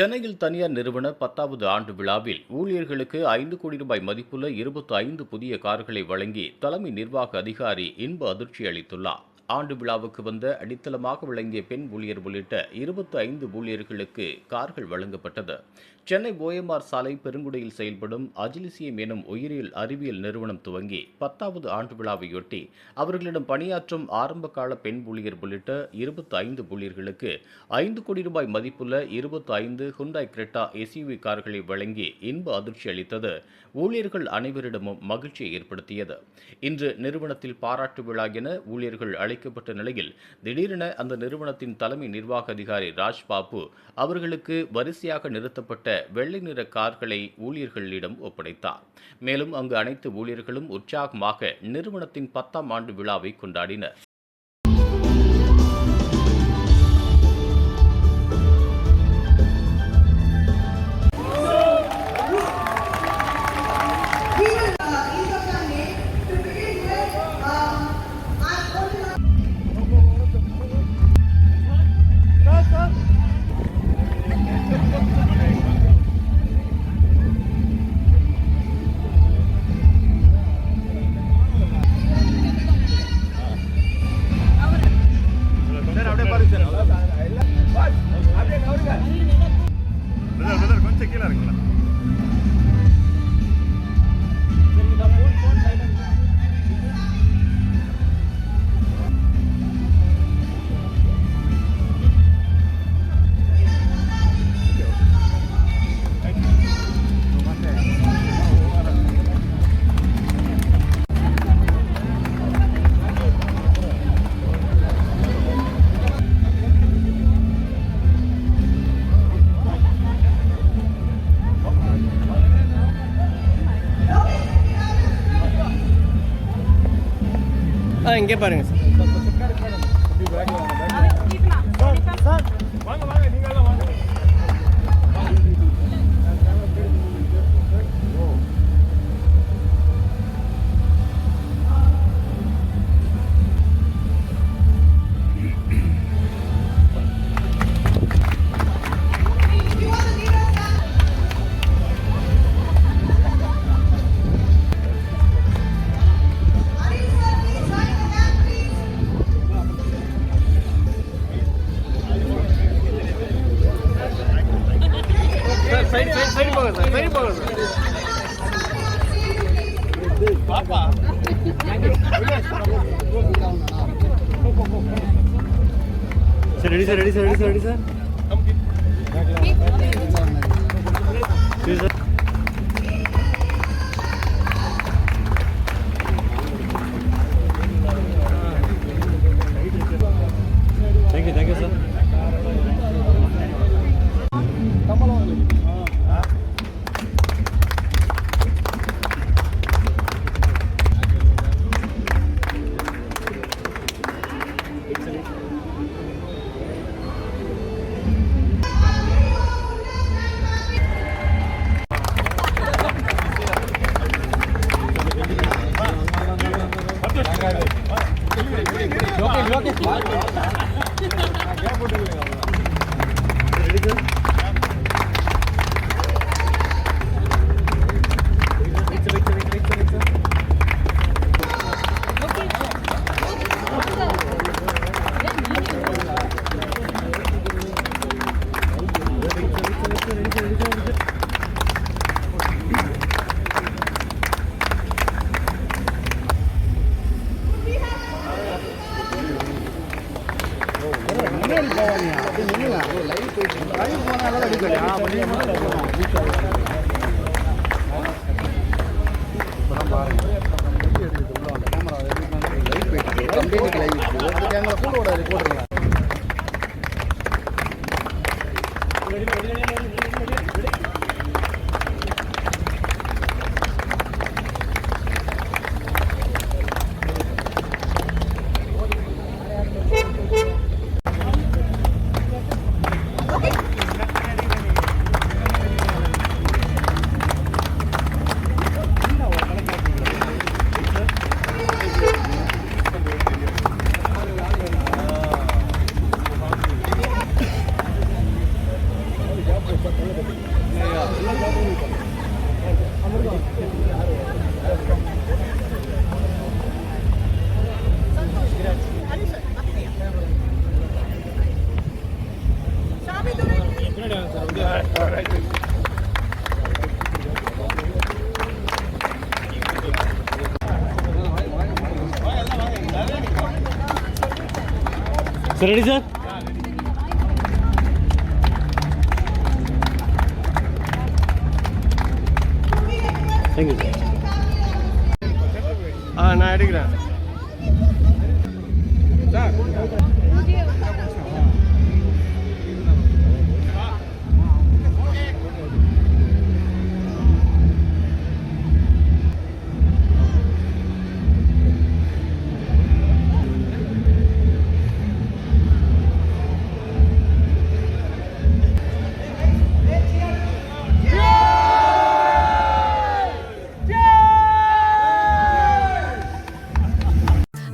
சென்னையில் தனியார் நிறுவன பத்தாவது ஆண்டு விழாவில் ஊழியர்களுக்கு ஐந்து கோடி ரூபாய் மதிப்புள்ள இருபத்தி ஐந்து புதிய கார்களை வழங்கி தலைமை நிர்வாக அதிகாரி இன்ப அதிர்ச்சி அளித்துள்ளார். ஆண்டு விழாவுக்கு வந்த அடித்தளமாக விளங்கிய பெண் ஊழியர் உள்ளிட்ட இருபத்தி ஐந்து ஊழியர்களுக்கு கார்கள் வழங்கப்பட்டது. சென்னை ஓஎம்ஆர் சாலை பெருங்குடியில் செயல்படும் அஜிலிசியம் எனும் உயிரியல் அறிவியல் நிறுவனம் துவங்கி பத்தாவது ஆண்டு விழாவையொட்டி அவர்களிடம் பணியாற்றும் ஆரம்பகால பெண் ஊழியர் உள்ளிட்ட இருபத்தி ஐந்து ஊழியர்களுக்கு ஐந்து கோடி ரூபாய் மதிப்புள்ள இருபத்தி ஐந்து ஹுண்டாய் கிரெட்டா எஸ்யூவி கார்களை வழங்கி இன்ப அதிர்ச்சி அளித்தது. ஊழியர்கள் அனைவரிடமும் மகிழ்ச்சியை ஏற்படுத்தியது. இன்று நிறுவனத்தில் பாராட்டு விழா என ஊழியர்கள் அழைக்கப்பட்ட நிலையில் திடீரென அந்த நிறுவனத்தின் தலைமை நிர்வாக அதிகாரி ராஜ் பாபு அவர்களுக்கு வரிசையாக நிறுத்தப்பட்ட வெள்ளை நிற கார்களை ஊழியர்களிடம் ஒப்படைத்தார். மேலும் அங்கு அனைத்து ஊழியர்களும் உற்சாகமாக நிறுவனத்தின் பத்தாம் ஆண்டு விழாவை கொண்டாடினர். സിറ്റിയിൽ ഇറങ്ങില്ല. ஆ இங்கே பாருங்கள் சார் சைடு சைடு போங்க சார் சைடு போங்க sir sir ready sir ready sir ready sir ready ready 哎呦，我那个那个凉，我那个。sir ready sir thank you sir ஆ நான் எடுக்கிறேன் சார்